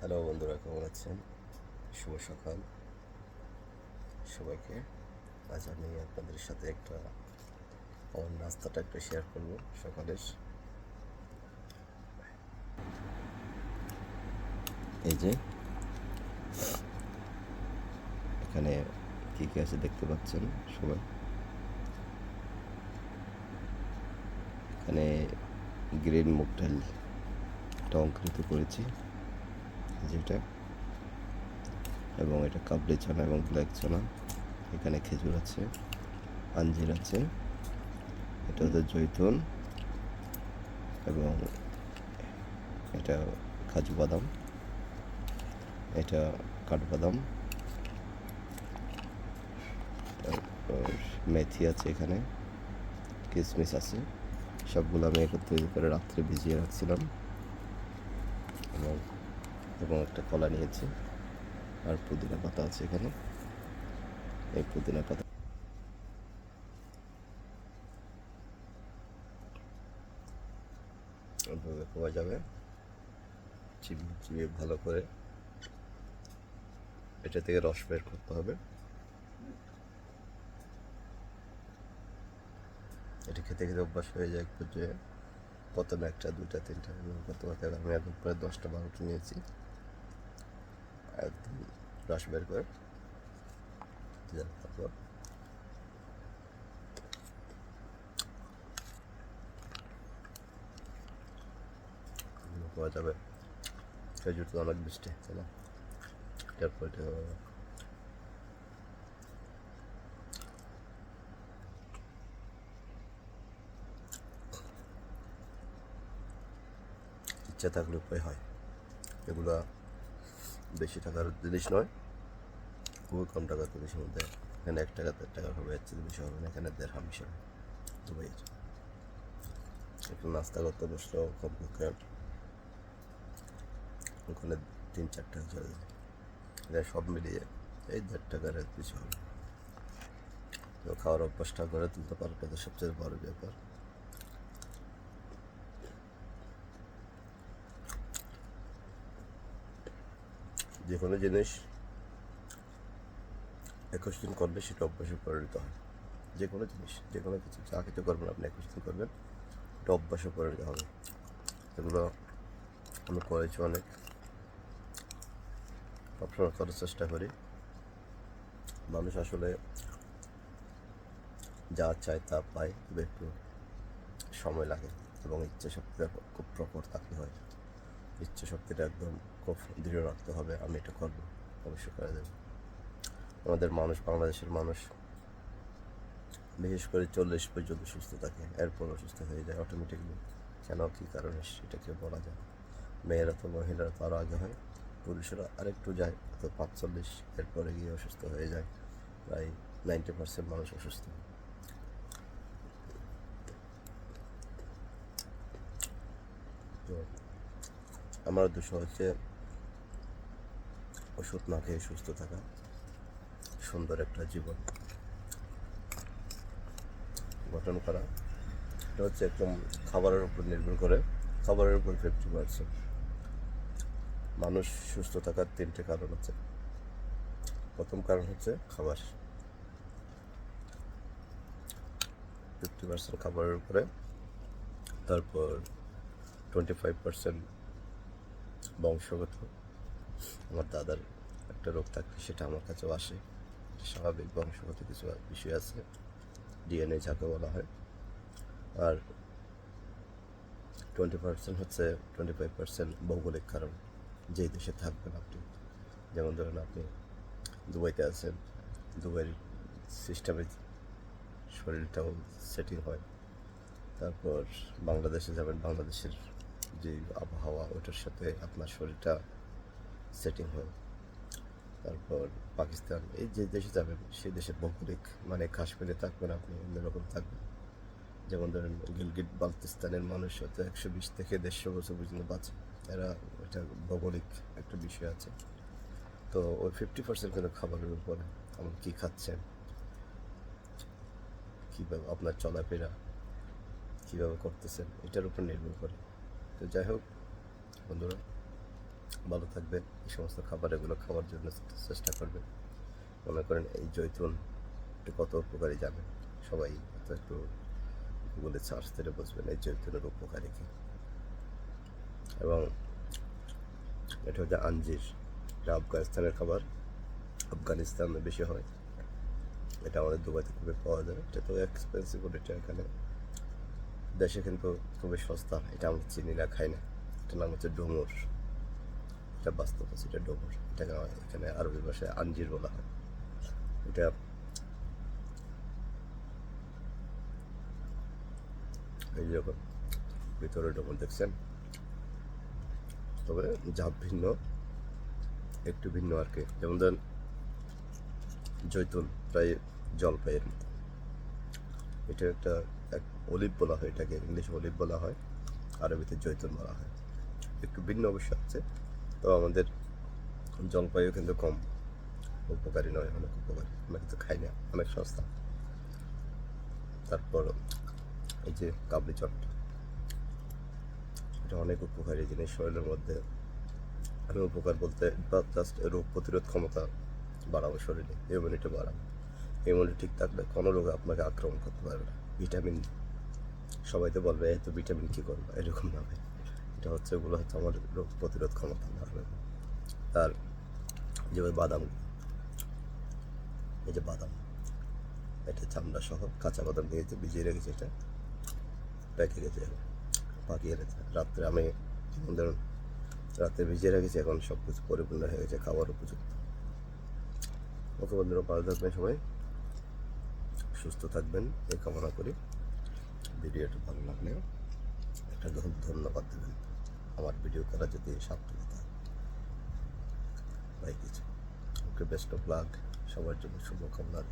Hello বন্ধুরা, কেমন আছেন? শুভ সকাল। সবাইকে আজ আমি আপনাদের সাথে একটা আমার নাস্তাটা একটু শেয়ার করব সকালের। এই যে, এখানে কি কি আছে দেখতে পাচ্ছেন সবাই? এখানে গ্রিন মুগ ডাল অঙ্কুরিত করেছি। যেটা এবং এটা কাবলি চানা এবং ব্ল্যাক চানা। এখানে খেজুর আছে, আঞ্জির আছে, এটা হচ্ছে জৈতুন এবং এটা কাজু বাদাম, এটা কাঠবাদাম মেথি আছে এখানে কিশমিশ আছে, সবগুলো আমি একত্রিত করে রাত্রে ভিজিয়ে রাখছিলাম। এবং এবং একটা কলা নিয়েছি। আর পুদিনা পাতা আছে এখানে। এই পুদিনা পাতা এভাবে খাওয়া যাবে। চিবিয়ে চিবিয়ে ভালো করে এটা থেকে রস বের করতে হবে। এটা খেতে খেতে অভ্যাস হয়ে যায় একটু যে প্রথমে একটা দুটা তিনটা করতে করতে আমি এখন প্রায় দশটা বারোটা নিয়েছি। রস বের করে তারপর পাওয়া যাবে খেজুর তো অনেক বৃষ্টি তাই তারপর ইচ্ছা থাকলে উপায় হয় এগুলা বেশি টাকার জিনিস নয়। খুবই কম টাকার জিনিসের মধ্যে। এখানে এক টাকা, দেড় টাকা হবে চেয়ে বেশি হবে না। এখানে দেড় হাম হিসাবে। দুবাই একটু নাস্তা করতে বসলেও কমপক্ষে ওখানে তিন চার টাকা চলে যায়। এটা সব মিলিয়ে এই দেড় টাকার এর বেশি হবে খাওয়ার অভ্যাসটা করে তুলতে পারবে তো সবচেয়ে বড় ব্যাপার। যে কোনো জিনিস একুশ দিন করবে, সেটা অভ্যাসে পরিণত হয়। যে কোনো জিনিস যে কোনো কিছু, যা কিছু করবেন আপনি একুশ দিন করবেন, এটা অভ্যাসে পরিণত হবে। এগুলো আমি করেছি অনেক। সবসময় করার চেষ্টা করি। মানুষ আসলে যা চায় তা পায় তবে একটু সময় লাগে এবং ইচ্ছে শক্তিটা খুব প্রকট থাকতে হয়। ইচ্ছে শক্তিটা একদম খুব দৃঢ় রাখতে হবে, আমি এটা করব, অবশ্যই করা যাবে আমাদের মানুষ, বাংলাদেশের মানুষ, বিশেষ করে চল্লিশ পর্যন্ত সুস্থ থাকে, এরপর অসুস্থ হয়ে যায় অটোমেটিকলি কেন, কী কারণে, সেটাকে বলা যায় মেয়েরা তো, মহিলারা তো আরও আগে হয়, পুরুষেরা আরেকটু যায়, তো পাঁচচল্লিশ, এরপরে গিয়ে অসুস্থ হয়ে যায়, প্রায় নাইনটি পার্সেন্ট মানুষ অসুস্থ। তো আমার উদ্দেশ্য হচ্ছে ওষুধ না খেয়ে সুস্থ থাকা। সুন্দর একটা জীবন গঠন করা। এটা হচ্ছে একদম খাবারের উপর নির্ভর করে, খাবারের উপর ফিফটি পার্সেন্ট মানুষ সুস্থ থাকার তিনটে কারণ আছে। প্রথম কারণ হচ্ছে খাবার। ফিফটি পার্সেন্ট খাবারের উপরে, তারপর টোয়েন্টি ফাইভ পার্সেন্ট বংশগত। আমার দাদার একটা রোগ থাকলে সেটা আমার কাছেও আসে। স্বাভাবিক বংশগত কিছু বিষয় আছে, ডিএনএ যাকে বলা হয়। আর টোয়েন্টি পার্সেন্ট হচ্ছে টোয়েন্টি ফাইভ পার্সেন্ট ভৌগোলিক কারণ যেই দেশে থাকবেন আপনি। যেমন ধরেন আপনি দুবাইতে আছেন, দুবাইয়ের সিস্টেমে শরীরটাও সেটিং হয়। তারপর বাংলাদেশে যাবেন, বাংলাদেশের যে আবহাওয়া, ওটার সাথে আপনার শরীরটা সেটিং হয়। তারপর পাকিস্তান, এই যে দেশে যাবেন, সেই দেশের ভৌগোলিক মানে কাশ্মীরে থাকবেন আপনি, অন্যরকম থাকবেন। যেমন ধরেন গিলগিট বালতিস্তানের মানুষ, হয়তো একশো বিশ থেকে দেড়শো বছর পর্যন্ত বাঁচে। এরা, এটা ভৌগোলিক একটা বিষয় আছে। তো ওই ফিফটি পার্সেন্ট কিন্তু খাবারের উপরে আপনি কী খাচ্ছেন? কীভাবে আপনার চলাফেরা কীভাবে করতেছেন? এটার উপর নির্ভর করে। তো যাই হোক, বন্ধুরা, ভালো থাকবেন। এই সমস্ত খাবার এগুলো খাওয়ার জন্য চেষ্টা করবেন। মনে করেন এই জৈতুন কত উপকারী যাবে। সবাই হয়তো একটু গুগলে সার্চ করে বুঝবেন এই জৈতুনের উপকারী কী। এবং এটা হচ্ছে আঞ্জির, এটা আফগানিস্তানের খাবার। আফগানিস্তানে বেশি হয়। এটা আমাদের দুবাইতে খুবই পাওয়া যায়। এটা তো এক্সপেন্সিভ এটা এখানে দেশে কিন্তু খুবই সস্তা। এটা আমরা চিনি না, খাই না। এটার নাম হচ্ছে ডোমর। এটা বাস্তব আছে, এটা ডোমর। এটাকে এখানে আরবি ভাষায় আঞ্জির বলা হয়। এটা এই যখন ভিতরে ডোমর দেখছেন? তবে যা ভিন্ন, একটু ভিন্ন আর কি। যেমন ধরেন, জৈতুন প্রায় জলপাইয়ের মতো। এটা একটা এক অলিভ বলা হয়, এটাকে ইংলিশে অলিভ বলা হয়, আরবিতে জৈতুন বলা হয়। একটু ভিন্ন অবশ্য আছে তো আমাদের জলপাইও কিন্তু কম উপকারী নয়, অনেক উপকারী। আমরা কিন্তু খাই না, অনেক সস্তা। তারপর এই যে কাবলি চটটা এটা অনেক উপকারী জিনিস শরীরের মধ্যে। আমি উপকার বলতে জাস্ট রোগ প্রতিরোধ ক্ষমতা বাড়াবো শরীরে ইমিউনিটি বাড়াবো। ইমিউনিটি ঠিক থাকলে কোনো রোগ আপনাকে আক্রমণ করতে পারবে না। ভিটামিন, সবাই তো বলবে এই তো ভিটামিন কী করব? এরকম ভাবে। এটা হচ্ছে, ওগুলো হচ্ছে আমার রোগ প্রতিরোধ ক্ষমতা বাড়বে আর যেভাবে বাদাম, এই যে বাদাম, এটা চামড়া সহ কাঁচা বাদাম দিয়ে ভিজিয়ে রেখেছি এটা পেকে গেছে, পাকিয়ে গেছে রাত্রে আমি যেমন ধরুন, রাত্রে ভিজিয়ে রেখেছি, এখন সব কিছু পরিপূর্ণ হয়ে গেছে খাবার উপযুক্ত। ওকে বন্ধুরা, ভালো থাকবেন সবাই। সুস্থ থাকবেন। এই কামনা করি। ভিডিওটা ভালো লাগলে একটা ধন্য- ধন্যবাদ দেবেন। আমার ভিডিও করা যদি সার্থকতা বাই কিছু। ওকে বেস্ট অফ লাক সবার জন্য শুভকামনা।